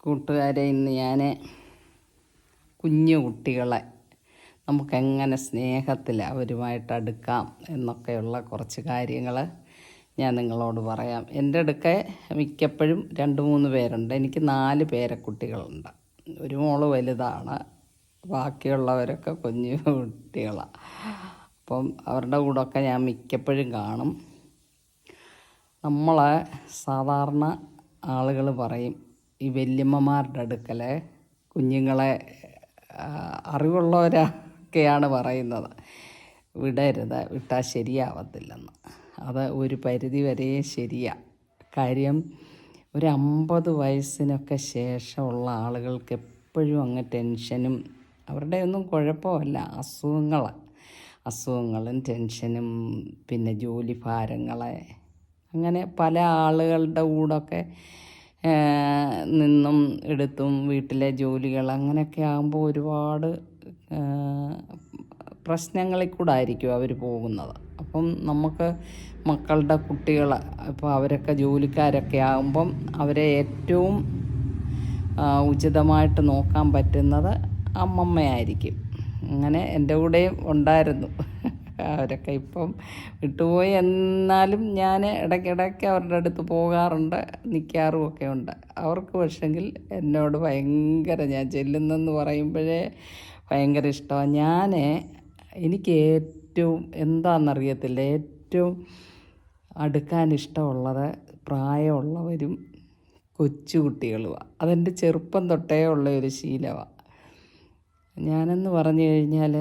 കൂട്ടുകാരെ ഇന്ന് ഞാൻ കുഞ്ഞു കുട്ടികളെ നമുക്കെങ്ങനെ സ്നേഹത്തിൽ അവരുമായിട്ട് അടുക്കാം എന്നൊക്കെയുള്ള കുറച്ച് കാര്യങ്ങൾ ഞാൻ നിങ്ങളോട് പറയാം. എന്റെ അടുക്ക മിക്കപ്പോഴും രണ്ട് മൂന്ന് പേരുണ്ട്. എനിക്ക് നാല് പേരെ പേരക്കുട്ടികളുണ്ട് ഒരു മോൾ വലുതാണ്. ബാക്കിയുള്ളവരൊക്കെ കുഞ്ഞു കുട്ടികളാണ് അപ്പം അവരുടെ കൂടെയൊക്കെ ഞാൻ മിക്കപ്പോഴും കാണും. നമ്മളെ സാധാരണ ആളുകൾ പറയും ഈ വല്യമ്മമാരുടെ അടുക്കൽ കുഞ്ഞുങ്ങളെ അറിവുള്ളവരൊക്കെയാണ് പറയുന്നത്. വിടരുത് വിട്ടാൽ ശരിയാവത്തില്ലെന്ന്. അത് ഒരു പരിധി വരെ ശരിയാണ് കാര്യം ഒരു അമ്പത് വയസ്സിനൊക്കെ ശേഷമുള്ള ആളുകൾക്ക് എപ്പോഴും അങ്ങ് ടെൻഷനും അവരുടെ ഒന്നും കുഴപ്പമല്ല അസുഖങ്ങൾ അസുഖങ്ങളും ടെൻഷനും പിന്നെ ജോലി ഭാരങ്ങളെ. അങ്ങനെ പല ആളുകളുടെ കൂടൊക്കെ നിന്നും എടുത്തും വീട്ടിലെ ജോലികൾ അങ്ങനെയൊക്കെ ആകുമ്പോൾ ഒരുപാട് പ്രശ്നങ്ങളിൽ കൂടെ ആയിരിക്കും അവർ പോകുന്നത്. അപ്പം നമുക്ക് മക്കളുടെ കുട്ടികൾ ഇപ്പോൾ അവരൊക്കെ ജോലിക്കാരൊക്കെ ആകുമ്പം അവരെ ഏറ്റവും ഉചിതമായിട്ട് നോക്കാൻ പറ്റുന്നത് അമ്മമ്മയായിരിക്കും. അങ്ങനെ എന്റെ കൂടെയും ഉണ്ടായിരുന്നു. അവരൊക്കെ ഇപ്പം വിട്ടുപോയി എന്നാലും ഞാൻ ഇടയ്ക്കിടയ്ക്ക് അവരുടെ അടുത്ത് പോകാറുണ്ട് നിൽക്കാറും ഒക്കെ ഉണ്ട്. അവർക്ക് പക്ഷെങ്കിൽ എന്നോട് ഭയങ്കര ഞാൻ ചെല്ലുന്നെന്ന് പറയുമ്പോഴേ ഭയങ്കര ഇഷ്ടമാണ്. ഞാൻ എനിക്ക് ഏറ്റവും എന്താണെന്നറിയത്തില്ല ഏറ്റവും അടുക്കാൻ ഇഷ്ടമുള്ളത് പ്രായമുള്ളവരും കൊച്ചുകുട്ടികളുമാണ് അതെന്റെ ചെറുപ്പം തൊട്ടേ ഉള്ള ഒരു ശീലമാണ് ഞാനെന്ന് പറഞ്ഞു കഴിഞ്ഞാൽ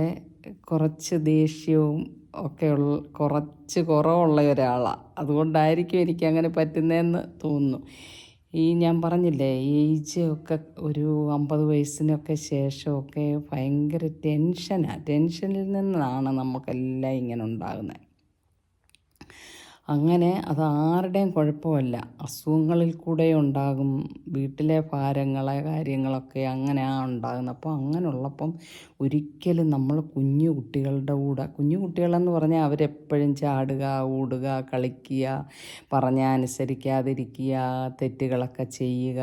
കുറച്ച് ദേഷ്യവും ഒക്കെ ഉള്ള കുറച്ച് കുറവുള്ള ഒരാളാണ് അതുകൊണ്ടായിരിക്കും എനിക്ക് അങ്ങനെ പറ്റുന്നതെന്ന് തോന്നുന്നു. ഈ ഞാൻ പറഞ്ഞില്ലേ ഏജ് ഒക്കെ ഒരു അമ്പത് വയസ്സിനൊക്കെ ശേഷമൊക്കെ ഭയങ്കര ടെൻഷനാണ് ടെൻഷനിൽ നിന്നാണ് നമുക്കെല്ലാം ഇങ്ങനെ ഉണ്ടാകുന്നത് അങ്ങനെ അത് ആരുടെയും കുഴപ്പമല്ല. അസുഖങ്ങളിൽ കൂടെ ഉണ്ടാകും. വീട്ടിലെ ഭാരങ്ങളെ കാര്യങ്ങളൊക്കെ അങ്ങനെയാണ് ഉണ്ടാകുന്നത്. അപ്പോൾ അങ്ങനെയുള്ളപ്പം ഒരിക്കലും നമ്മൾ കുഞ്ഞു കുട്ടികളുടെ കൂടെ കുഞ്ഞു കുട്ടികളെന്ന് പറഞ്ഞാൽ അവരെപ്പോഴും ചാടുക ഓടുക കളിക്കുക പറഞ്ഞാൽ അനുസരിക്കാതിരിക്കുക തെറ്റുകളൊക്കെ ചെയ്യുക.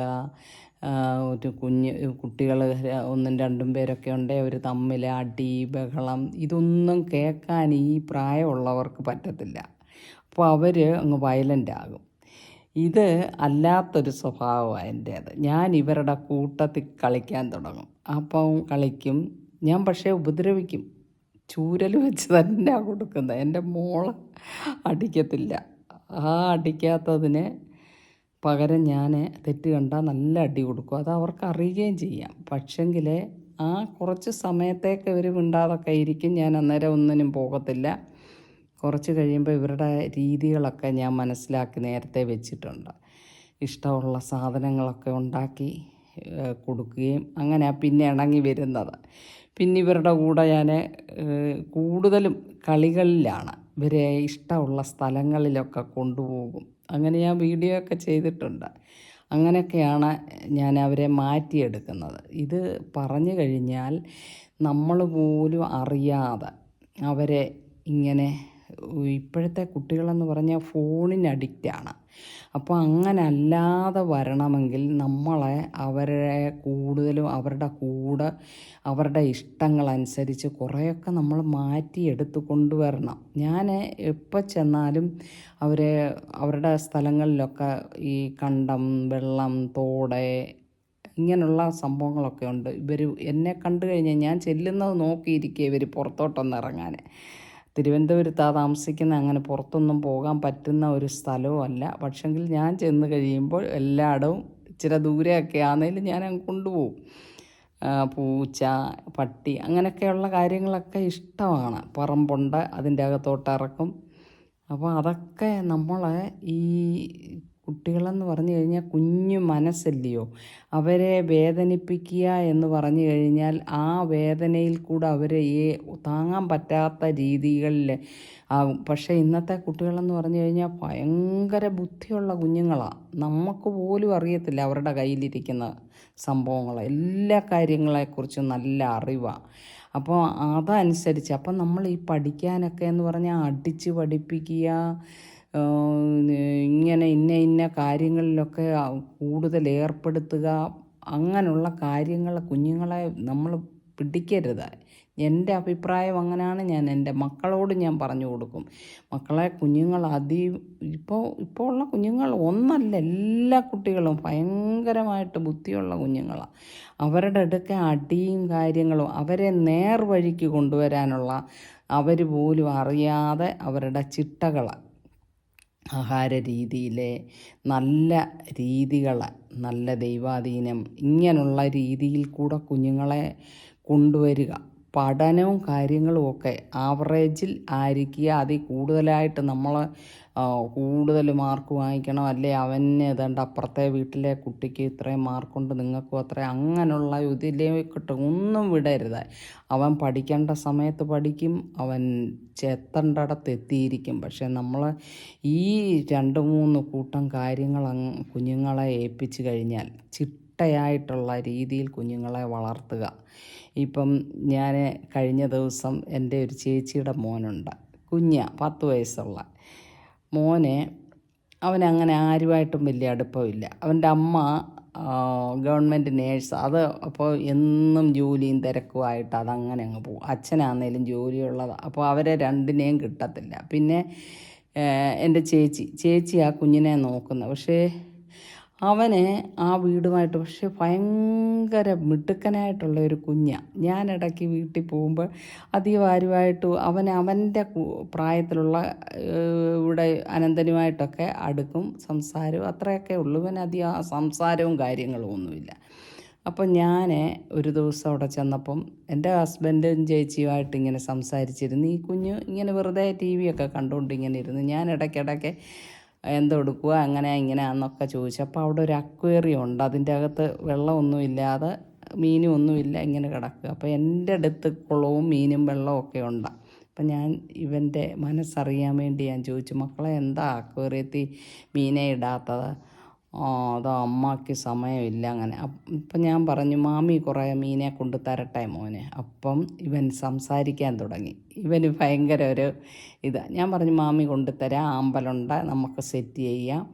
ഒരു കുഞ്ഞ് കുട്ടികൾ ഒന്നും രണ്ടും പേരൊക്കെ ഉണ്ട് അവർ തമ്മിൽ അടി ബഹളം ഇതൊന്നും കേൾക്കാൻ ഈ പ്രായമുള്ളവർക്ക് പറ്റത്തില്ല. അപ്പോൾ അവർ അങ്ങ് വയലന്റ് ആകും. ഇത് അല്ലാത്തൊരു സ്വഭാവമാണ് എന്റേത് ഞാൻ ഇവരുടെ കൂട്ടത്തിൽ കളിക്കാൻ തുടങ്ങും. അപ്പം കളിക്കും. ഞാൻ പക്ഷേ ഉപദ്രവിക്കും. ചൂരൽ വെച്ച് തന്നെ കൊടുക്കുന്നത്. എന്റെ മോൾ അടിക്കത്തില്ല. ആ അടിക്കാത്തതിന് പകരം ഞാൻ തെറ്റ് കണ്ടാൽ നല്ല അടി കൊടുക്കും. അത് അവർക്ക് അറിയുകയും ചെയ്യാം. പക്ഷെങ്കിൽ ആ കുറച്ച് സമയത്തേക്ക് ഇവർ മിണ്ടാതൊക്കെ ഇരിക്കും. ഞാൻ അന്നേരം ഒന്നിനും പോകത്തില്ല. കുറച്ച് കഴിയുമ്പോൾ ഇവരുടെ രീതികളൊക്കെ ഞാൻ മനസ്സിലാക്കി നേരത്തെ വെച്ചിട്ടുണ്ട്. ഇഷ്ടമുള്ള സാധനങ്ങളൊക്കെ ഉണ്ടാക്കി കൊടുക്കുകയും അങ്ങനെ പിന്നെ ഇണങ്ങി വരുന്നത്. പിന്നെ ഇവരുടെ കൂടെ ഞാൻ കൂടുതലും കളികളിലാണ്. ഇവരെ ഇഷ്ടമുള്ള സ്ഥലങ്ങളിലൊക്കെ കൊണ്ടുപോകും. അങ്ങനെ ഞാൻ വീഡിയോ ഒക്കെ ചെയ്തിട്ടുണ്ട്. അങ്ങനെയൊക്കെയാണ് ഞാൻ അവരെ മാറ്റിയെടുക്കുന്നത്. ഇത് പറഞ്ഞു കഴിഞ്ഞാൽ നമ്മൾ പോലും അറിയാതെ അവരെ ഇങ്ങനെ ഇപ്പോഴത്തെ കുട്ടികളെന്ന് പറഞ്ഞാൽ ഫോണിന് അഡിക്റ്റാണ് അപ്പോൾ അങ്ങനെ അല്ലാതെ വരണമെങ്കിൽ നമ്മളെ അവരെ കൂടുതലും അവരുടെ കൂടെ അവരുടെ ഇഷ്ടങ്ങളനുസരിച്ച് കുറേയൊക്കെ നമ്മൾ മാറ്റിയെടുത്ത് കൊണ്ടുവരണം ഞാൻ എപ്പോൾ ചെന്നാലും അവരെ അവരുടെ സ്ഥലങ്ങളിലൊക്കെ ഈ കണ്ടം വെള്ളം തോട് ഇങ്ങനെയുള്ള സംഭവങ്ങളൊക്കെ ഉണ്ട്. ഇവർ എന്നെ കണ്ടു കഴിഞ്ഞാൽ ഞാൻ ചെല്ലുന്നത് നോക്കിയിരിക്കുക ഇവർ പുറത്തോട്ടൊന്ന് ഇറങ്ങാൻ. തിരുവനന്തപുരത്താണ് താമസിക്കുന്ന അങ്ങനെ പുറത്തൊന്നും പോകാൻ പറ്റുന്ന ഒരു സ്ഥലവും അല്ല പക്ഷെങ്കിൽ ഞാൻ ചെന്ന് കഴിയുമ്പോൾ എല്ലായിടവും ഇച്ചിരി ദൂരെയൊക്കെ ആണെങ്കിലും ഞാൻ അങ്ങ് കൊണ്ടുപോകും പൂച്ച പട്ടി അങ്ങനെയൊക്കെയുള്ള കാര്യങ്ങളൊക്കെ ഇഷ്ടമാണ്. പറമ്പുണ്ട് അതിന്റെ അകത്തോട്ട് ഇറക്കും. അപ്പോൾ അതൊക്കെ നമ്മളെ ഈ കുട്ടികളെന്ന് പറഞ്ഞു കഴിഞ്ഞാൽ കുഞ്ഞു മനസ്സല്ലയോ? അവരെ വേദനിപ്പിക്കുക എന്ന് പറഞ്ഞു കഴിഞ്ഞാൽ ആ വേദനയിൽ കൂടെ അവരെ ഈ താങ്ങാൻ പറ്റാത്ത രീതികളിൽ ആവും. പക്ഷേ ഇന്നത്തെ കുട്ടികളെന്ന് പറഞ്ഞു കഴിഞ്ഞാൽ ഭയങ്കര ബുദ്ധിയുള്ള കുഞ്ഞുങ്ങളാണ് നമുക്ക് പോലും അറിയത്തില്ല അവരുടെ കയ്യിലിരിക്കുന്ന സംഭവങ്ങൾ. എല്ലാ കാര്യങ്ങളെക്കുറിച്ചും നല്ല അറിവാണ് അപ്പോൾ അതനുസരിച്ച് അപ്പം നമ്മൾ ഈ പഠിക്കാനൊക്കെ എന്ന് പറഞ്ഞാൽ അടിച്ച് പഠിപ്പിക്കുക ഇങ്ങനെ ഇന്ന ഇന്ന കാര്യങ്ങളിലൊക്കെ കൂടുതൽ ഏർപ്പെടുത്തുക അങ്ങനെയുള്ള കാര്യങ്ങൾ കുഞ്ഞുങ്ങളെ നമ്മൾ പിടിക്കരുത്. എന്റെ അഭിപ്രായം അങ്ങനെയാണ്. ഞാൻ എന്റെ മക്കളോട് ഞാൻ പറഞ്ഞു കൊടുക്കും. മക്കളെ കുഞ്ഞുങ്ങൾ അതി ഇപ്പോൾ ഇപ്പോൾ ഉള്ള കുഞ്ഞുങ്ങൾ ഒന്നല്ല എല്ലാ കുട്ടികളും ഭയങ്കരമായിട്ട് ബുദ്ധിയുള്ള കുഞ്ഞുങ്ങളാണ് അവരുടെ അടുക്ക അടിയും കാര്യങ്ങളും അവരെ നേർവഴിക്ക് കൊണ്ടുവരാനുള്ള അവർ പോലും അറിയാതെ അവരുടെ ചിട്ടകൾ ആഹാര രീതിയിലെ നല്ല രീതികൾ നല്ല ദൈവാധീനം ഇങ്ങനെയുള്ള രീതിയിൽ കൂടെ കുഞ്ഞുങ്ങളെ കൊണ്ടുവരിക. പഠനവും കാര്യങ്ങളും ഒക്കെ ആവറേജിൽ ആയിരിക്കുക. അതിൽ കൂടുതലായിട്ട് നമ്മൾ കൂടുതൽ മാർക്ക് വാങ്ങിക്കണം. അല്ലെ അവന് ഏതാണ്ട് അപ്പുറത്തെ വീട്ടിലെ കുട്ടിക്ക് ഇത്രയും മാർക്കുണ്ട് നിങ്ങൾക്കും അത്ര അങ്ങനെയുള്ള ഇതിലേക്കിട്ട് ഒന്നും വിടരുത്. അവൻ പഠിക്കേണ്ട സമയത്ത് പഠിക്കും അവൻ ചെത്തേണ്ടടത്ത് എത്തിയിരിക്കും. പക്ഷെ നമ്മൾ ഈ രണ്ട് മൂന്ന് കൂട്ടം കാര്യങ്ങൾ കുഞ്ഞുങ്ങളെ ഏൽപ്പിച്ചു കഴിഞ്ഞാൽ ചിട്ടയായിട്ടുള്ള രീതിയിൽ കുഞ്ഞുങ്ങളെ വളർത്തുക. ഇപ്പം ഞാൻ കഴിഞ്ഞ ദിവസം എന്റെ ഒരു ചേച്ചിയുടെ മോനുണ്ട്. കുഞ്ഞ പത്ത് വയസ്സുള്ള. മോനെ അവനങ്ങനെ ആരുമായിട്ടും വലിയ അടുപ്പമില്ല. അവന്റെ അമ്മ ഗവൺമെന്റ് നേഴ്സ് അത് അപ്പോൾ എന്നും ജോലിയും തിരക്കുമായിട്ട് അതങ്ങനെ അങ്ങ് പോകും. അച്ഛനാന്നേലും ജോലിയുള്ളത് അപ്പോൾ അവരെ രണ്ടിനെയും കിട്ടത്തില്ല. പിന്നെ എന്റെ ചേച്ചി. ചേച്ചി ആ കുഞ്ഞിനെ നോക്കുന്നത് പക്ഷേ അവന് ആ വീടുമായിട്ട് പക്ഷെ ഭയങ്കര മിടുക്കനായിട്ടുള്ള ഒരു കുഞ്ഞാണ് ഞാൻ ഇടയ്ക്ക് വീട്ടിൽ പോകുമ്പോൾ അധികം ആരുമായിട്ട് അവൻ അവന്റെ പ്രായത്തിലുള്ള ഇവിടെ അനന്തനുമായിട്ടൊക്കെ അടുക്കും സംസാരവും അത്രയൊക്കെ ഉള്ളൂ. അവൻ അധികം സംസാരവും കാര്യങ്ങളും ഒന്നുമില്ല. അപ്പം ഞാൻ ഒരു ദിവസം അവിടെ ചെന്നപ്പം എന്റെ ഹസ്ബൻഡും ചേച്ചിയുമായിട്ട് ഇങ്ങനെ സംസാരിച്ചിരുന്നു. ഈ കുഞ്ഞ് ഇങ്ങനെ വെറുതെ ടി വിയൊക്കെ കണ്ടുകൊണ്ട് ഇങ്ങനെ ഇരുന്നു. ഞാൻ ഇടയ്ക്കിടയ്ക്ക് എന്തെടുക്കുക അങ്ങനെ ഇങ്ങനെയാണെന്നൊക്കെ ചോദിച്ചപ്പോൾ അവിടെ ഒരു അക്വേറിയം ഉണ്ട്. അതിന്റെ അകത്ത് വെള്ളമൊന്നുമില്ലാതെ മീനും ഒന്നുമില്ല ഇങ്ങനെ കിടക്കുക. അപ്പോൾ എന്റെ അടുത്ത് കുളവും മീനും വെള്ളവും ഒക്കെ ഉണ്ട്. അപ്പം ഞാൻ ഇവന്റെ മനസ്സറിയാൻ വേണ്ടി ഞാൻ ചോദിച്ചു മക്കളെ എന്താ അക്വേറിയത്തിൽ മീനെ ഇടാത്തത്? അതോ അമ്മയ്ക്ക് സമയമില്ല അങ്ങനെ. അപ്പം ഞാൻ പറഞ്ഞു മാമി കുറേ മീനെ കൊണ്ട് തരട്ടെ മോനെ. അപ്പം ഇവൻ സംസാരിക്കാൻ തുടങ്ങി. ഇവന് ഭയങ്കര ഒരു ഇതാ. ഞാൻ പറഞ്ഞു മാമി കൊണ്ടുതരാം ആമ്പലുണ്ട് നമുക്ക് സെറ്റ് ചെയ്യാം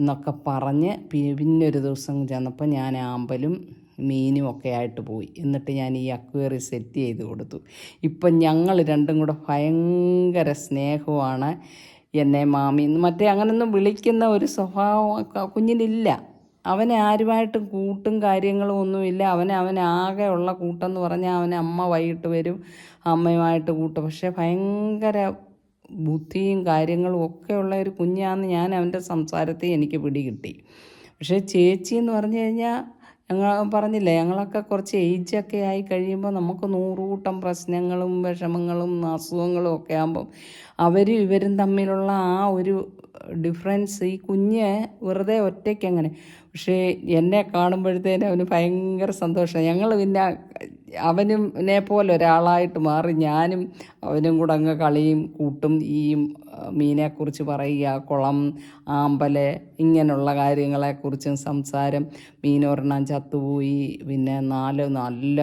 എന്നൊക്കെ പറഞ്ഞ് പിന്നെ ഒരു ദിവസം ചെന്നപ്പോൾ ഞാൻ ആമ്പലും മീനും ഒക്കെ ആയിട്ട് പോയി. എന്നിട്ട് ഞാൻ ഈ അക്വേറി സെറ്റ് ചെയ്ത് കൊടുത്തു. ഇപ്പം ഞങ്ങൾ രണ്ടും കൂടെ ഭയങ്കര സ്നേഹമാണ് എന്നെ മാമി എന്ന് മറ്റേ അങ്ങനൊന്നും വിളിക്കുന്ന ഒരു സ്വഭാവം കുഞ്ഞിനില്ല. അവനെ ആരുമായിട്ടും കൂട്ടും കാര്യങ്ങളും ഒന്നുമില്ല. അവനെ അവനാകെ ഉള്ള കൂട്ടെന്ന് പറഞ്ഞാൽ അവനെ അമ്മ വൈകിട്ട് വരും അമ്മയുമായിട്ട് കൂട്ടും. പക്ഷേ ഭയങ്കര ബുദ്ധിയും കാര്യങ്ങളും ഉള്ള ഒരു കുഞ്ഞാന്ന് ഞാൻ അവന്റെ സംസാരത്തെ എനിക്ക് പിടികിട്ടി. പക്ഷേ ചേച്ചി എന്ന് പറഞ്ഞു കഴിഞ്ഞാൽ ഞങ്ങൾ പറഞ്ഞില്ലേ ഞങ്ങളൊക്കെ കുറച്ച് ഏജൊക്കെ ആയി കഴിയുമ്പോൾ നമുക്ക് നൂറുകൂട്ടം പ്രശ്നങ്ങളും വിഷമങ്ങളും അസുഖങ്ങളും ഒക്കെ ആകുമ്പം അവരും ഇവരും തമ്മിലുള്ള ആ ഒരു ഡിഫറൻസ് ഈ കുഞ്ഞ് വെറുതെ ഒറ്റയ്ക്ക് അങ്ങനെ. പക്ഷേ എന്നെ കാണുമ്പോഴത്തേനും അവന് ഭയങ്കര സന്തോഷമാണ് ഞങ്ങൾ പിന്നെ അവനും പോലെ ഒരാളായിട്ട് മാറി ഞാനും അവനും കൂടെ അങ്ങ് കളിയും കൂട്ടും ഈ മീനെക്കുറിച്ച് പറയുക കുളം ആമ്പൽ ഇങ്ങനെയുള്ള കാര്യങ്ങളെക്കുറിച്ചും സംസാരം. മീനൊരെണ്ണം ചത്തുപോയി. പിന്നെ നാല് നല്ല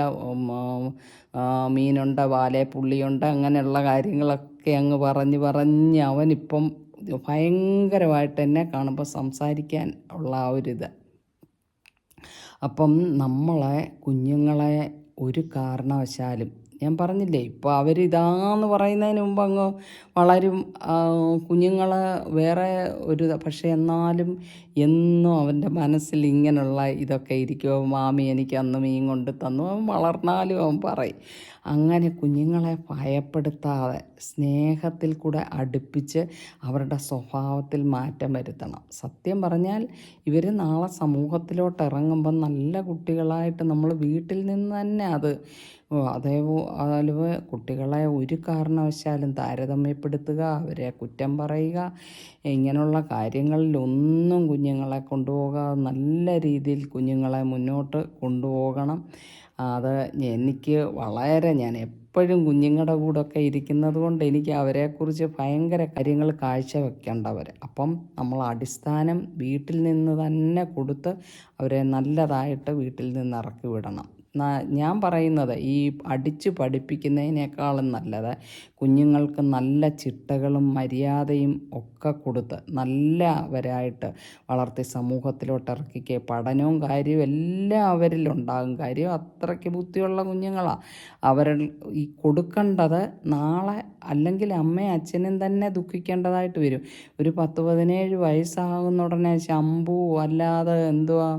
മീനുണ്ട് വാലെ പുള്ളിയുണ്ട് അങ്ങനെയുള്ള കാര്യങ്ങളൊക്കെ അങ്ങ് പറഞ്ഞ് പറഞ്ഞ് അവനിപ്പം ഭയങ്കരമായിട്ട് എന്നെ കാണുമ്പോൾ സംസാരിക്കാൻ ഉള്ള ആ ഒരിത് അപ്പം നമ്മളെ കുഞ്ഞുങ്ങളെ ഒരു കാരണവശാലും ഞാൻ പറഞ്ഞില്ലേ ഇപ്പോൾ അവരിതാന്ന് പറയുന്നതിന് മുമ്പ് അങ്ങ് വളരും കുഞ്ഞുങ്ങൾ വേറെ ഒരു പക്ഷേ എന്നാലും എന്നും അവന്റെ മനസ്സിൽ ഇങ്ങനെയുള്ള ഇതൊക്കെ ഇരിക്കുമോ മാമി എനിക്ക് അന്ന് മീൻ കൊണ്ട് തന്നു അവൻ വളർന്നാലും അവൻ പറയും. അങ്ങനെ കുഞ്ഞുങ്ങളെ ഭയപ്പെടുത്താതെ സ്നേഹത്തിൽ കൂടെ അടുപ്പിച്ച് അവരുടെ സ്വഭാവത്തിൽ മാറ്റം വരുത്തണം. സത്യം പറഞ്ഞാൽ ഇവർ നാളെ സമൂഹത്തിലോട്ട് ഇറങ്ങുമ്പം നല്ല കുട്ടികളായിട്ട് നമ്മൾ വീട്ടിൽ നിന്ന് തന്നെ അത് അതേ അതുപോലെ കുട്ടികളെ ഒരു കാരണവശാലും താരതമ്യപ്പെടുത്തുക അവരെ കുറ്റം പറയുക ഇങ്ങനെയുള്ള കാര്യങ്ങളിലൊന്നും കുഞ്ഞുങ്ങളെ കൊണ്ടുപോകാതെ നല്ല രീതിയിൽ കുഞ്ഞുങ്ങളെ മുന്നോട്ട് കൊണ്ടുപോകണം. അത് എനിക്ക് വളരെ ഞാൻ എപ്പോഴും കുഞ്ഞുങ്ങളുടെ കൂടെയൊക്കെ ഇരിക്കുന്നത് കൊണ്ട് എനിക്ക് അവരെക്കുറിച്ച് ഭയങ്കര കാര്യങ്ങൾ കാഴ്ചവെക്കേണ്ടവർ. അപ്പം നമ്മൾ അടിസ്ഥാനം വീട്ടിൽ നിന്ന് തന്നെ കൊടുത്ത് അവരെ നല്ലതായിട്ട് വീട്ടിൽ നിന്ന് ഇറക്കി വിടണം. ഞാൻ പറയുന്നത് ഈ അടിച്ചു പഠിപ്പിക്കുന്നതിനേക്കാളും നല്ലത് കുഞ്ഞുങ്ങൾക്ക് നല്ല ചിട്ടകളും മര്യാദയും ഒക്കെ കൊടുത്ത് നല്ലവരായിട്ട് വളർത്തി സമൂഹത്തിലോട്ട് ഇറക്കിക്കുക പഠനവും കാര്യവും എല്ലാം അവരിലുണ്ടാകും കാര്യം അത്രയ്ക്ക് ബുദ്ധിയുള്ള കുഞ്ഞുങ്ങളാണ് അവർ ഈ കൊടുക്കേണ്ടത് നാളെ അല്ലെങ്കിൽ അമ്മയും അച്ഛനും തന്നെ ദുഃഖിക്കേണ്ടതായിട്ട് വരും. ഒരു പത്ത് പതിനേഴ് വയസ്സാകുന്ന ഉടനെ ശമ്പു അല്ലാതെ എന്തുവാ?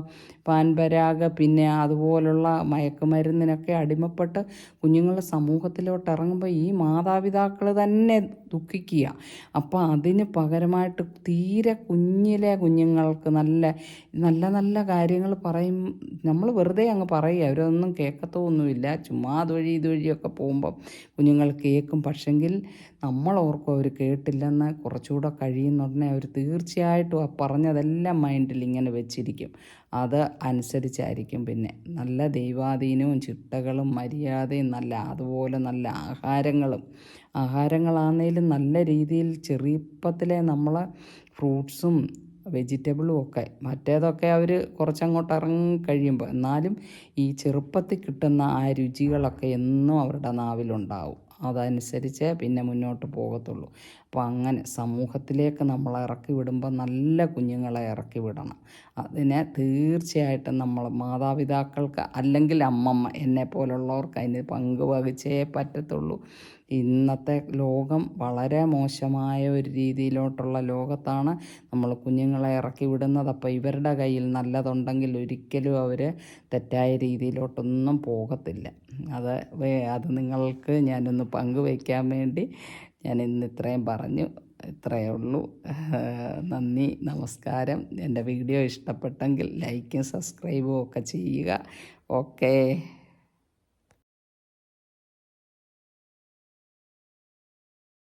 പാൻപരാഗ പിന്നെ അതുപോലുള്ള മയക്കുമരുന്നിനൊക്കെ അടിമപ്പെട്ട് കുഞ്ഞുങ്ങൾ സമൂഹത്തിലോട്ട് ഇറങ്ങുമ്പോൾ ഈ മാതാപിതാക്കൾ തന്നെ ദുഃഖിക്കുക. അപ്പോൾ അതിന് പകരമായിട്ട് തീരെ കുഞ്ഞിലെ കുഞ്ഞുങ്ങൾക്ക് നല്ല നല്ല നല്ല കാര്യങ്ങൾ പറയും. നമ്മൾ വെറുതെ അങ്ങ് പറയുക. അവരൊന്നും കേൾക്കത്തൊന്നുമില്ല. ചുമ്മാ അതുവഴി ഇതുവഴിയൊക്കെ പോകുമ്പം കുഞ്ഞുങ്ങൾ കേൾക്കും. പക്ഷെങ്കിൽ നമ്മൾ ഓർക്കും അവർ കേട്ടില്ലെന്ന് കുറച്ചുകൂടെ കഴിയുന്ന ഉടനെ അവർ തീർച്ചയായിട്ടും ആ പറഞ്ഞതെല്ലാം മൈൻഡിൽ ഇങ്ങനെ വെച്ചിരിക്കും. അത് അനുസരിച്ചായിരിക്കും പിന്നെ. നല്ല ദൈവാധീനവും ചിട്ടകളും മര്യാദയും നല്ല അതുപോലെ നല്ല ആഹാരങ്ങളും. ആഹാരങ്ങളാണേലും നല്ല രീതിയിൽ ചെറുപ്പത്തിലെ നമ്മൾ ഫ്രൂട്ട്സും വെജിറ്റബിളും ഒക്കെ മറ്റേതൊക്കെ അവർ കുറച്ചങ്ങോട്ട് ഇറങ്ങി കഴിയുമ്പോൾ എന്നാലും ഈ ചെറുപ്പത്തിൽ കിട്ടുന്ന ആ രുചികളൊക്കെ എന്നും അവരുടെ നാവിലുണ്ടാവും. അതനുസരിച്ച് പിന്നെ മുന്നോട്ട് പോകത്തുള്ളൂ. അപ്പോൾ അങ്ങനെ സമൂഹത്തിലേക്ക് നമ്മൾ ഇറക്കി വിടുമ്പോൾ നല്ല കുഞ്ഞുങ്ങളെ ഇറക്കി വിടണം. അതിനെ തീർച്ചയായിട്ടും നമ്മൾ മാതാപിതാക്കൾക്ക് അല്ലെങ്കിൽ അമ്മമ്മ എന്നെ പോലുള്ളവർക്ക് അതിന് പങ്ക് വഹിച്ചേ പറ്റത്തുള്ളൂ. ഇന്നത്തെ ലോകം വളരെ മോശമായ ഒരു രീതിയിലോട്ടുള്ള ലോകത്താണ് നമ്മൾ കുഞ്ഞുങ്ങളെ ഇറക്കി വിടുന്നത്. അപ്പോൾ ഇവരുടെ കയ്യിൽ നല്ലതുണ്ടെങ്കിൽ ഒരിക്കലും അവർ തെറ്റായ രീതിയിലോട്ടൊന്നും പോകത്തില്ല. അത് അത് നിങ്ങൾക്ക് ഞാനൊന്ന് പങ്കുവയ്ക്കാൻ വേണ്ടി ഞാൻ ഇന്ന് ഇത്രയും പറഞ്ഞു. ഇത്രയേ ഉള്ളൂ. നന്ദി നമസ്കാരം. എന്റെ വീഡിയോ ഇഷ്ടപ്പെട്ടെങ്കിൽ ലൈക്കും സബ്സ്ക്രൈബും ഒക്കെ ചെയ്യുക. ഓക്കേ.